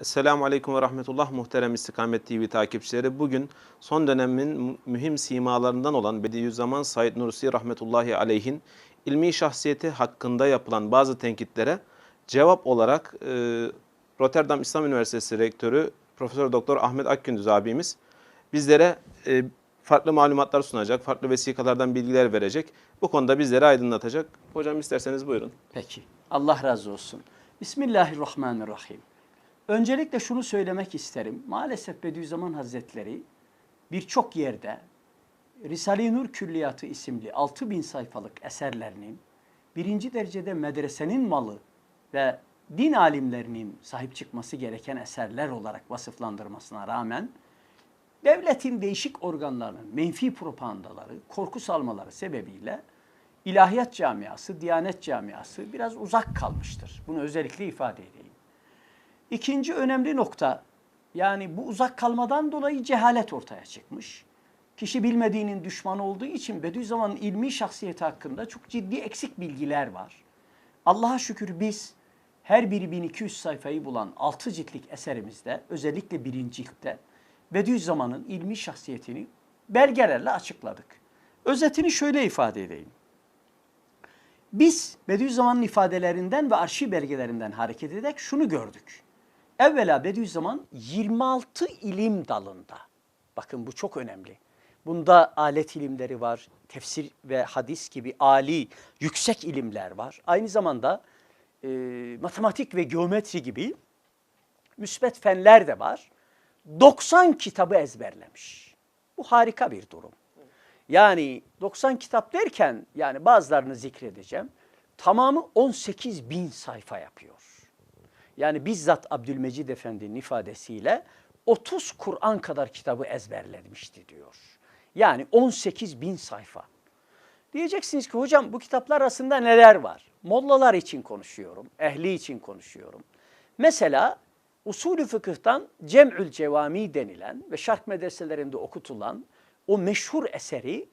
Esselamu Aleyküm ve Rahmetullah muhterem İstikamet TV takipçileri. Bugün son dönemin mühim simalarından olan Bediüzzaman Said Nursi Rahmetullahi Aleyh'in ilmi şahsiyeti hakkında yapılan bazı tenkitlere cevap olarak e, Rotterdam İslam Üniversitesi Rektörü Profesör Doktor Ahmet Akgündüz abimiz bizlere e, farklı malumatlar sunacak, farklı vesikalardan bilgiler verecek. Bu konuda bizleri aydınlatacak. Hocam isterseniz buyurun. Peki. Allah razı olsun. Bismillahirrahmanirrahim. Öncelikle şunu söylemek isterim. Maalesef Bediüzzaman Hazretleri birçok yerde Risale-i Nur Külliyatı isimli 6000 sayfalık eserlerinin birinci derecede medresenin malı ve din alimlerinin sahip çıkması gereken eserler olarak vasıflandırmasına rağmen devletin değişik organlarının menfi propagandaları, korku salmaları sebebiyle ilahiyat camiası, diyanet camiası biraz uzak kalmıştır. Bunu özellikle ifade edeyim. İkinci önemli nokta, yani bu uzak kalmadan dolayı cehalet ortaya çıkmış. Kişi bilmediğinin düşmanı olduğu için Bediüzzaman'ın ilmi şahsiyeti hakkında çok ciddi eksik bilgiler var. Allah'a şükür biz her biri 1200 sayfayı bulan 6 ciltlik eserimizde özellikle birinci ciltte Bediüzzaman'ın ilmi şahsiyetini belgelerle açıkladık. Özetini şöyle ifade edeyim. Biz Bediüzzaman'ın ifadelerinden ve arşiv belgelerinden hareket ederek şunu gördük. Evvela Bediüzzaman 26 ilim dalında, bakın bu çok önemli. Bunda alet ilimleri var, tefsir ve hadis gibi ali, yüksek ilimler var. Aynı zamanda e, matematik ve geometri gibi müsbet fenler de var. 90 kitabı ezberlemiş. Bu harika bir durum. Yani 90 kitap derken yani bazılarını zikredeceğim. Tamamı 18 bin sayfa yapıyor. Yani bizzat Abdülmecid Efendi'nin ifadesiyle 30 Kur'an kadar kitabı ezberlemişti diyor. Yani 18 bin sayfa. Diyeceksiniz ki hocam bu kitaplar arasında neler var? Mollalar için konuşuyorum, ehli için konuşuyorum. Mesela usulü fıkıhtan Cem'ül Cevami denilen ve şark medreselerinde okutulan o meşhur eseri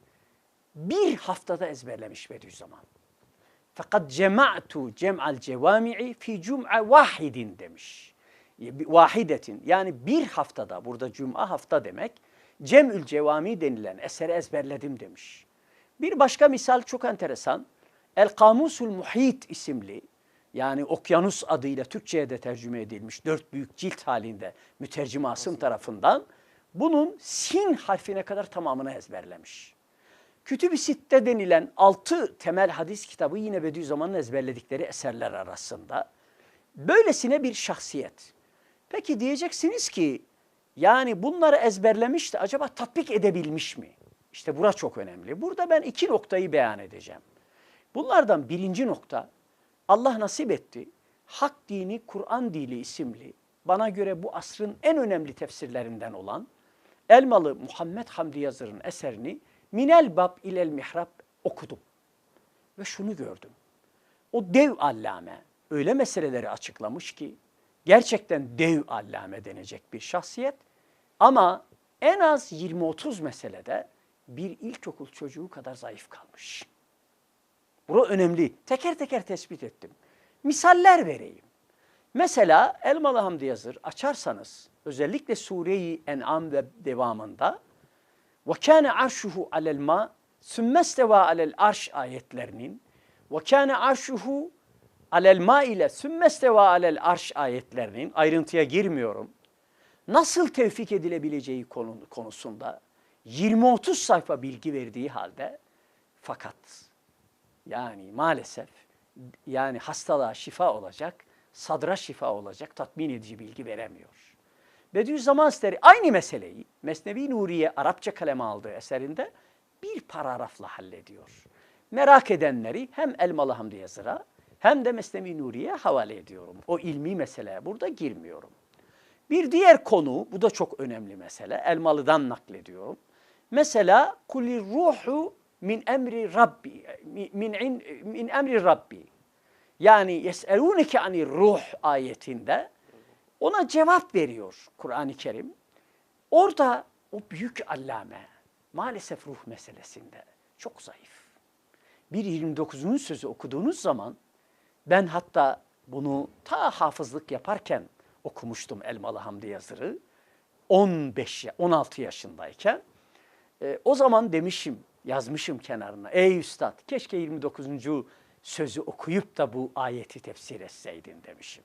bir haftada ezberlemiş Bediüzzaman. Fakat cema'tu cem'al cevami'i fi cum'a vahidin demiş. Vahidetin yani bir haftada burada cuma hafta demek cem'ül cevami denilen eseri ezberledim demiş. Bir başka misal çok enteresan. El Kamusul Muhit isimli yani okyanus adıyla Türkçe'ye de tercüme edilmiş dört büyük cilt halinde mütercim Asım tarafından bunun sin harfine kadar tamamını ezberlemiş. Kütüb-i Sitte denilen altı temel hadis kitabı yine Bediüzzaman'ın ezberledikleri eserler arasında. Böylesine bir şahsiyet. Peki diyeceksiniz ki yani bunları ezberlemiş de acaba tatbik edebilmiş mi? İşte bura çok önemli. Burada ben iki noktayı beyan edeceğim. Bunlardan birinci nokta Allah nasip etti. Hak dini Kur'an dili isimli bana göre bu asrın en önemli tefsirlerinden olan Elmalı Muhammed Hamdi Yazır'ın eserini Minel Bab ilel Mihrab okudum. Ve şunu gördüm. O dev allame öyle meseleleri açıklamış ki gerçekten dev allame denecek bir şahsiyet. Ama en az 20-30 meselede bir ilkokul çocuğu kadar zayıf kalmış. Bura önemli. Teker teker tespit ettim. Misaller vereyim. Mesela Elmalı Hamdi Yazır açarsanız özellikle Sure-i En'am ve devamında ve kâne arşuhu alel ma sümmesteva alel arş ayetlerinin ve kâne arşuhu alel ile sümmesteva alel arş ayetlerinin ayrıntıya girmiyorum. Nasıl tevfik edilebileceği konu, konusunda 20-30 sayfa bilgi verdiği halde fakat yani maalesef yani hastalığa şifa olacak, sadra şifa olacak tatmin edici bilgi veremiyor. Bediüzzaman Hazretleri aynı meseleyi Mesnevi Nuriye Arapça kaleme aldığı eserinde bir paragrafla hallediyor. Merak edenleri hem Elmalı Hamdi Yazır'a hem de Mesnevi Nuriye havale ediyorum. O ilmi meseleye burada girmiyorum. Bir diğer konu, bu da çok önemli mesele, Elmalı'dan naklediyorum. Mesela kulir ruhu min emri Rabbi, min, in, min emri Rabbi. Yani yeselûneke anir ruh ayetinde ona cevap veriyor Kur'an-ı Kerim. Orada o büyük allame maalesef ruh meselesinde çok zayıf. Bir 29'un sözü okuduğunuz zaman ben hatta bunu ta hafızlık yaparken okumuştum Elmalı Hamdi Yazır'ı. 15 ya- 16 yaşındayken. E, o zaman demişim, yazmışım kenarına. Ey üstad keşke 29. sözü okuyup da bu ayeti tefsir etseydin demişim.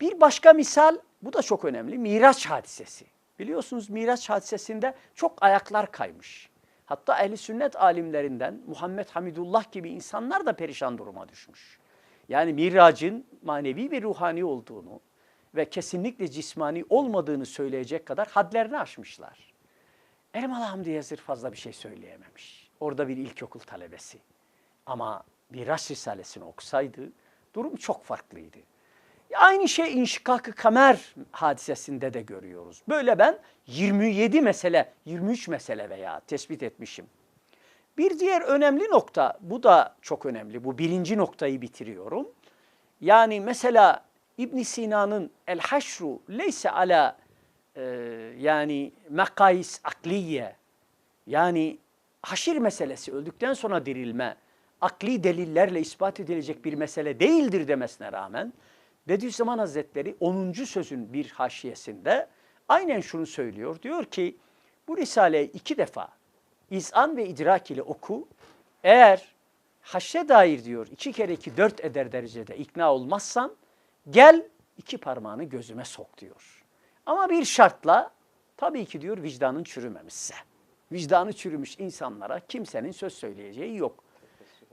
Bir başka misal, bu da çok önemli, Miraç hadisesi. Biliyorsunuz Miraç hadisesinde çok ayaklar kaymış. Hatta ehli sünnet alimlerinden Muhammed Hamidullah gibi insanlar da perişan duruma düşmüş. Yani Mirac'ın manevi ve ruhani olduğunu ve kesinlikle cismani olmadığını söyleyecek kadar hadlerini aşmışlar. Elmalı Hamdi Yazır fazla bir şey söyleyememiş. Orada bir ilkokul talebesi. Ama Miraç Risalesini okusaydı durum çok farklıydı. Aynı şey İnşikak-ı Kamer hadisesinde de görüyoruz. Böyle ben 27 mesele, 23 mesele veya tespit etmişim. Bir diğer önemli nokta, bu da çok önemli. Bu birinci noktayı bitiriyorum. Yani mesela İbn Sina'nın El Haşru leyse ala e, yani mekayis akliye yani haşir meselesi öldükten sonra dirilme akli delillerle ispat edilecek bir mesele değildir demesine rağmen Bediüzzaman Hazretleri 10. sözün bir haşiyesinde aynen şunu söylüyor. Diyor ki bu Risale'yi iki defa izan ve idrak ile oku. Eğer haşre dair diyor iki kere iki dört eder derecede ikna olmazsan gel iki parmağını gözüme sok diyor. Ama bir şartla tabii ki diyor vicdanın çürümemişse. Vicdanı çürümüş insanlara kimsenin söz söyleyeceği yok.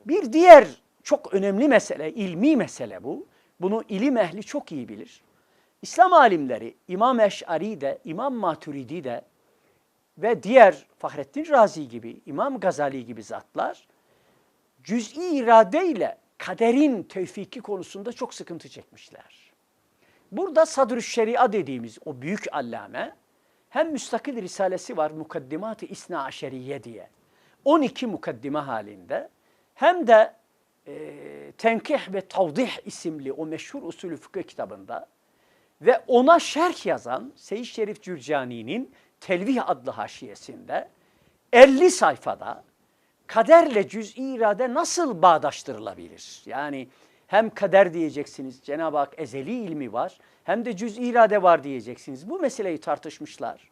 Bir diğer çok önemli mesele, ilmi mesele bu. Bunu ilim ehli çok iyi bilir. İslam alimleri İmam Eş'ari de, İmam Maturidi de ve diğer Fahrettin Razi gibi, İmam Gazali gibi zatlar cüz'i irade ile kaderin tevfiki konusunda çok sıkıntı çekmişler. Burada sadrü şeria dediğimiz o büyük allame hem müstakil risalesi var Mukaddimat-ı İsna Aşeriye diye. 12 mukaddime halinde hem de e, Tenkih ve Tavdih isimli o meşhur usulü fıkıh kitabında ve ona şerh yazan Seyyid Şerif Cürcani'nin Telvih adlı haşiyesinde 50 sayfada kaderle cüz'i irade nasıl bağdaştırılabilir? Yani hem kader diyeceksiniz, Cenab-ı Hak ezeli ilmi var, hem de cüz'i irade var diyeceksiniz. Bu meseleyi tartışmışlar.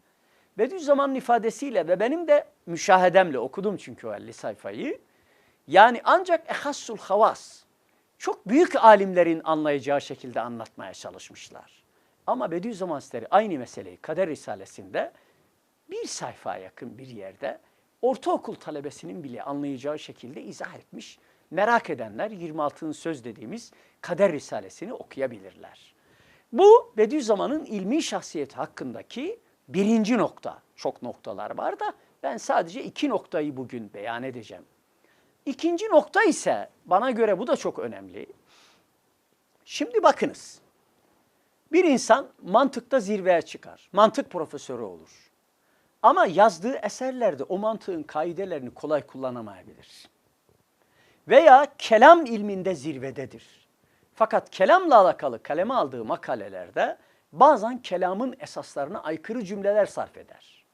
Bediüzzaman'ın ifadesiyle ve benim de müşahedemle okudum çünkü o 50 sayfayı. Yani ancak ehassul havas, çok büyük alimlerin anlayacağı şekilde anlatmaya çalışmışlar. Ama Bediüzzaman Hazretleri aynı meseleyi Kader Risalesi'nde bir sayfaya yakın bir yerde ortaokul talebesinin bile anlayacağı şekilde izah etmiş. Merak edenler 26. söz dediğimiz Kader Risalesini okuyabilirler. Bu Bediüzzaman'ın ilmi şahsiyeti hakkındaki birinci nokta. Çok noktalar var da ben sadece iki noktayı bugün beyan edeceğim. İkinci nokta ise bana göre bu da çok önemli. Şimdi bakınız. Bir insan mantıkta zirveye çıkar. Mantık profesörü olur. Ama yazdığı eserlerde o mantığın kaidelerini kolay kullanamayabilir. Veya kelam ilminde zirvededir. Fakat kelamla alakalı kaleme aldığı makalelerde bazen kelamın esaslarına aykırı cümleler sarf eder.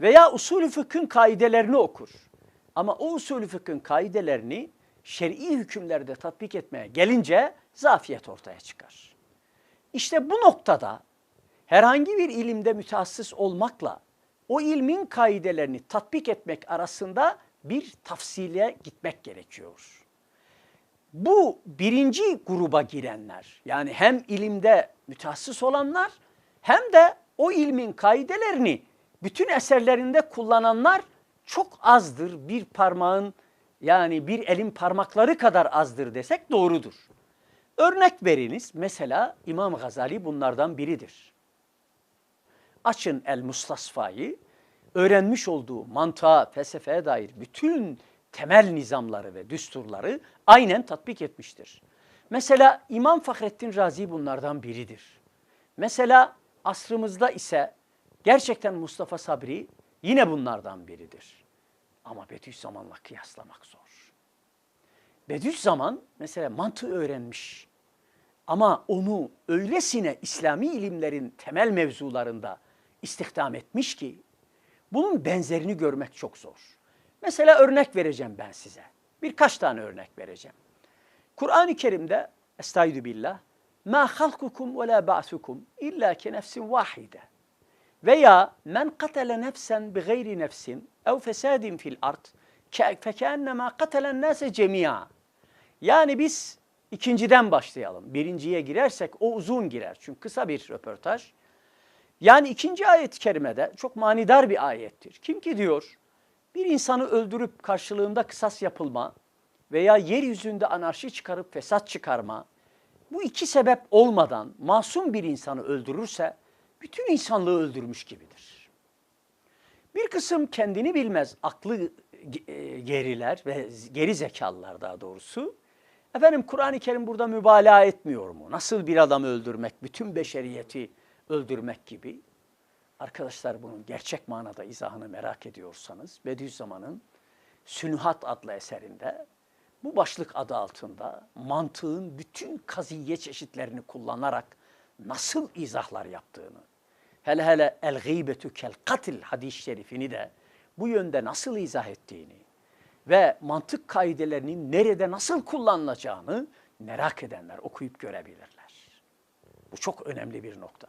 Veya usulü fıkhın kaidelerini okur. Ama o usulü fıkhın kaidelerini şer'i hükümlerde tatbik etmeye gelince zafiyet ortaya çıkar. İşte bu noktada herhangi bir ilimde mütehassıs olmakla o ilmin kaidelerini tatbik etmek arasında bir tafsile gitmek gerekiyor. Bu birinci gruba girenler yani hem ilimde mütehassıs olanlar hem de o ilmin kaidelerini bütün eserlerinde kullananlar çok azdır. Bir parmağın yani bir elin parmakları kadar azdır desek doğrudur. Örnek veriniz mesela İmam Gazali bunlardan biridir. Açın El Mustasfa'yı öğrenmiş olduğu mantığa, felsefeye dair bütün temel nizamları ve düsturları aynen tatbik etmiştir. Mesela İmam Fahrettin Razi bunlardan biridir. Mesela asrımızda ise gerçekten Mustafa Sabri yine bunlardan biridir. Ama Bediüzzaman'la kıyaslamak zor. Bediüzzaman mesela mantığı öğrenmiş. Ama onu öylesine İslami ilimlerin temel mevzularında istihdam etmiş ki bunun benzerini görmek çok zor. Mesela örnek vereceğim ben size. Birkaç tane örnek vereceğim. Kur'an-ı Kerim'de Estaizu billah ma halkukum ve la ba'sukum illa ke nefsin vahide. Veya men katale nefsen bi gayri nefsin ev fesadin fil ard fekennema katelen nase cemia. Yani biz ikinciden başlayalım. Birinciye girersek o uzun girer. Çünkü kısa bir röportaj. Yani ikinci ayet-i kerimede çok manidar bir ayettir. Kim ki diyor bir insanı öldürüp karşılığında kısas yapılma veya yeryüzünde anarşi çıkarıp fesat çıkarma bu iki sebep olmadan masum bir insanı öldürürse bütün insanlığı öldürmüş gibidir. Bir kısım kendini bilmez aklı e, geriler ve geri zekalılar daha doğrusu. Efendim Kur'an-ı Kerim burada mübalağa etmiyor mu? Nasıl bir adamı öldürmek, bütün beşeriyeti öldürmek gibi. Arkadaşlar bunun gerçek manada izahını merak ediyorsanız Bediüzzaman'ın Sünhat adlı eserinde bu başlık adı altında mantığın bütün kaziye çeşitlerini kullanarak nasıl izahlar yaptığını, hele hele el gıybetü kel katil hadis-i şerifini de bu yönde nasıl izah ettiğini ve mantık kaidelerinin nerede nasıl kullanılacağını merak edenler okuyup görebilirler. Bu çok önemli bir nokta.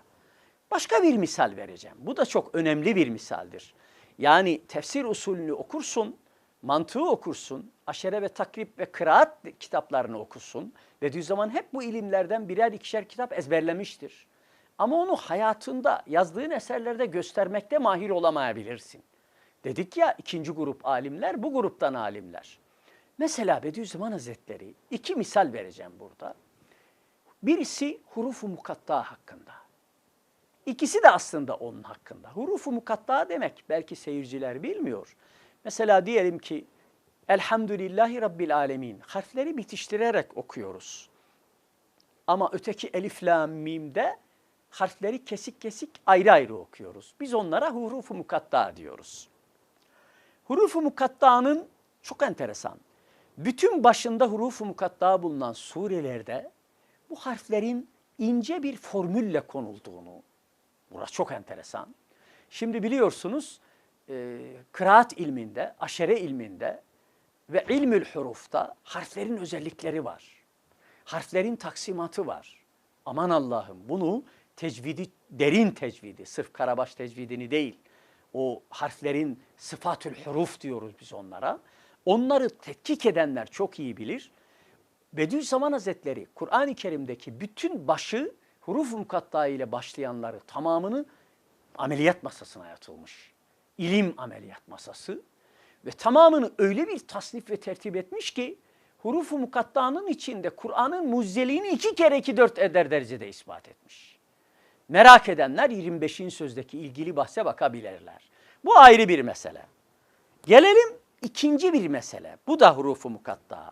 Başka bir misal vereceğim. Bu da çok önemli bir misaldir. Yani tefsir usulünü okursun, mantığı okursun, aşere ve takrip ve kıraat kitaplarını okursun. Bediüzzaman hep bu ilimlerden birer ikişer kitap ezberlemiştir. Ama onu hayatında yazdığın eserlerde göstermekte mahir olamayabilirsin. Dedik ya ikinci grup alimler bu gruptan alimler. Mesela Bediüzzaman Hazretleri iki misal vereceğim burada. Birisi hurufu mukatta hakkında. İkisi de aslında onun hakkında. Hurufu mukatta demek belki seyirciler bilmiyor. Mesela diyelim ki Elhamdülillahi Rabbil Alemin harfleri bitiştirerek okuyoruz. Ama öteki elif, la, mimde harfleri kesik kesik ayrı ayrı okuyoruz. Biz onlara hurufu mukatta diyoruz. Hurufu mukatta'nın çok enteresan. Bütün başında hurufu mukatta bulunan surelerde bu harflerin ince bir formülle konulduğunu, burası çok enteresan. Şimdi biliyorsunuz e, kıraat ilminde, aşere ilminde ve ilmül hurufta harflerin özellikleri var. Harflerin taksimatı var. Aman Allah'ım bunu tecvidi, derin tecvidi, sırf karabaş tecvidini değil, o harflerin sıfatül huruf diyoruz biz onlara. Onları tetkik edenler çok iyi bilir. Bediüzzaman Hazretleri Kur'an-ı Kerim'deki bütün başı huruf mukatta ile başlayanları tamamını ameliyat masasına yatılmış. İlim ameliyat masası ve tamamını öyle bir tasnif ve tertip etmiş ki hurufu mukattanın içinde Kur'an'ın muzzeliğini iki kere iki dört eder derecede ispat etmiş. Merak edenler 25. sözdeki ilgili bahse bakabilirler. Bu ayrı bir mesele. Gelelim ikinci bir mesele. Bu da hurufu mukatta.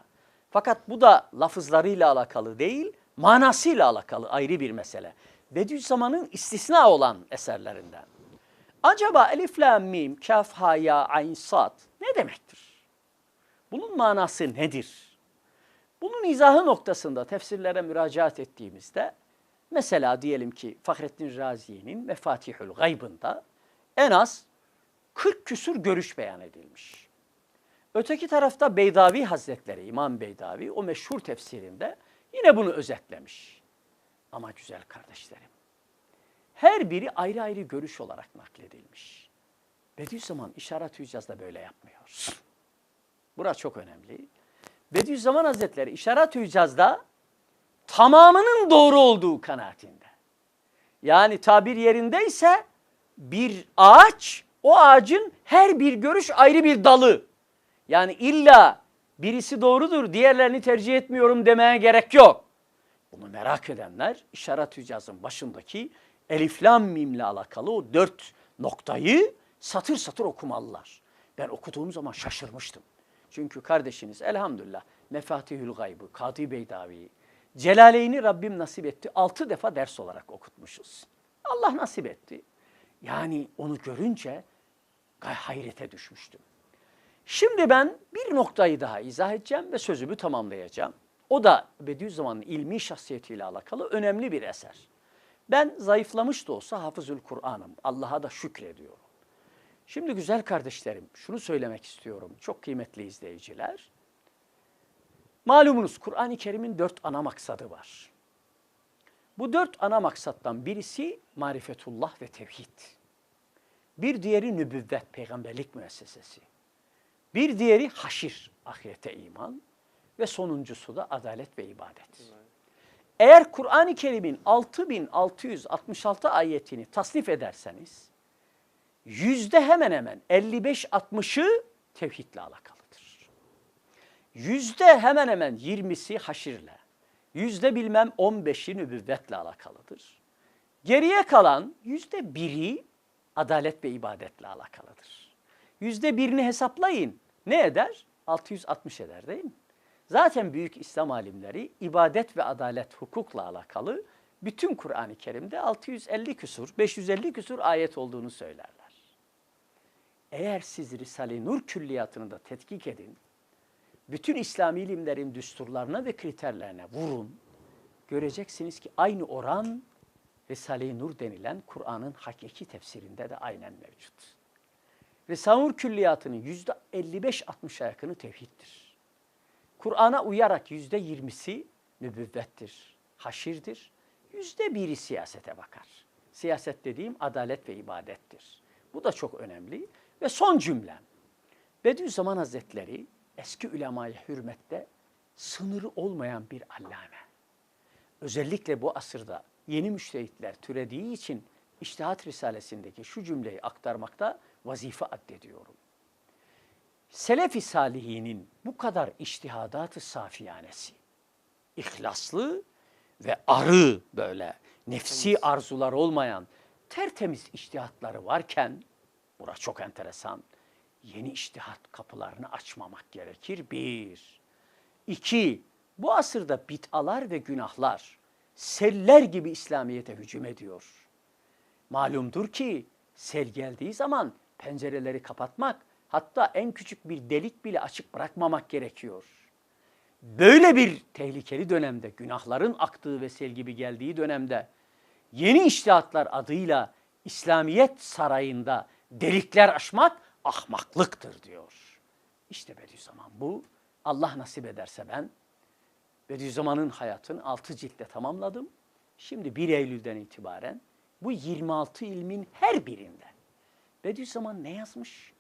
Fakat bu da lafızlarıyla alakalı değil, manasıyla alakalı ayrı bir mesele. Bediüzzaman'ın istisna olan eserlerinden. Acaba elif, la, mim, kaf, ha, ya, ayn, sad ne demektir? Bunun manası nedir? Bunun izahı noktasında tefsirlere müracaat ettiğimizde mesela diyelim ki Fahrettin Razi'nin Mefatihül Gayb'ında en az 40 küsur görüş beyan edilmiş. Öteki tarafta Beydavi Hazretleri, İmam Beydavi o meşhur tefsirinde yine bunu özetlemiş. Ama güzel kardeşlerim, her biri ayrı ayrı görüş olarak nakledilmiş. Bediüzzaman işaret hüccazda böyle yapmıyor. Burası çok önemli. Bediüzzaman Hazretleri işaret hüccazda tamamının doğru olduğu kanaatinde. Yani tabir yerindeyse bir ağaç, o ağacın her bir görüş ayrı bir dalı. Yani illa birisi doğrudur, diğerlerini tercih etmiyorum demeye gerek yok. Bunu merak edenler işaret hüccazın başındaki eliflam mimle alakalı o dört noktayı satır satır okumalılar. Ben okuduğum zaman şaşırmıştım. Çünkü kardeşiniz elhamdülillah Mefatihül Gaybı, Kadı Beydavi, Celaleyni Rabbim nasip etti. Altı defa ders olarak okutmuşuz. Allah nasip etti. Yani onu görünce hayrete düşmüştüm. Şimdi ben bir noktayı daha izah edeceğim ve sözümü tamamlayacağım. O da Bediüzzaman'ın ilmi şahsiyetiyle alakalı önemli bir eser. Ben zayıflamış da olsa hafızül Kur'an'ım. Allah'a da şükrediyorum. Şimdi güzel kardeşlerim şunu söylemek istiyorum çok kıymetli izleyiciler. Malumunuz Kur'an-ı Kerim'in dört ana maksadı var. Bu dört ana maksattan birisi marifetullah ve tevhid. Bir diğeri nübüvvet, peygamberlik müessesesi. Bir diğeri haşir, ahirete iman. Ve sonuncusu da adalet ve ibadet. Eğer Kur'an-ı Kerim'in 6666 ayetini tasnif ederseniz, yüzde hemen hemen 55-60'ı tevhidle alakalıdır. Yüzde hemen hemen 20'si haşirle, yüzde bilmem 15'i nübüvvetle alakalıdır. Geriye kalan yüzde biri adalet ve ibadetle alakalıdır. Yüzde birini hesaplayın. Ne eder? 660 eder değil mi? Zaten büyük İslam alimleri ibadet ve adalet hukukla alakalı bütün Kur'an-ı Kerim'de 650 küsur, 550 küsur ayet olduğunu söylerler. Eğer siz Risale-i Nur külliyatını da tetkik edin, bütün İslami ilimlerin düsturlarına ve kriterlerine vurun, göreceksiniz ki aynı oran Risale-i Nur denilen Kur'an'ın hakiki tefsirinde de aynen mevcut. Risale-i Nur külliyatının yüzde 55-60'a yakını tevhiddir. Kur'an'a uyarak yüzde 20'si nübüvvettir, haşirdir. Yüzde biri siyasete bakar. Siyaset dediğim adalet ve ibadettir. Bu da çok önemli. Ve son cümlem. Bediüzzaman Hazretleri eski ulemaya hürmette sınırı olmayan bir allame. Özellikle bu asırda yeni müştehitler türediği için İçtihat Risalesindeki şu cümleyi aktarmakta vazife addediyorum. Selefi salihinin bu kadar iştihadat-ı safiyanesi, ihlaslı ve arı böyle nefsi arzular olmayan tertemiz iştihatları varken, bura çok enteresan, yeni iştihat kapılarını açmamak gerekir bir. İki, bu asırda bid'alar ve günahlar seller gibi İslamiyet'e hücum ediyor. Malumdur ki sel geldiği zaman pencereleri kapatmak, hatta en küçük bir delik bile açık bırakmamak gerekiyor. Böyle bir tehlikeli dönemde, günahların aktığı ve sel gibi geldiği dönemde yeni iştihatlar adıyla İslamiyet sarayında delikler aşmak ahmaklıktır diyor. İşte Bediüzzaman bu. Allah nasip ederse ben Bediüzzaman'ın hayatını 6 ciltte tamamladım. Şimdi 1 Eylül'den itibaren bu 26 ilmin her birinde Bediüzzaman ne yazmış?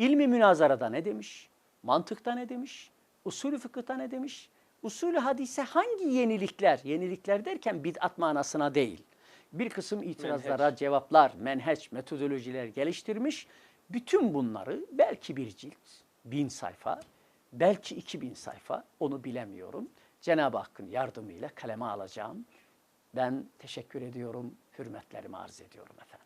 İlmi münazarada ne demiş? Mantıkta ne demiş? Usulü fıkıhta ne demiş? Usulü hadise hangi yenilikler? Yenilikler derken bid'at manasına değil. Bir kısım itirazlara Menheç. cevaplar, menheç, metodolojiler geliştirmiş. Bütün bunları belki bir cilt, bin sayfa, belki iki bin sayfa onu bilemiyorum. Cenab-ı Hakk'ın yardımıyla kaleme alacağım. Ben teşekkür ediyorum, hürmetlerimi arz ediyorum efendim.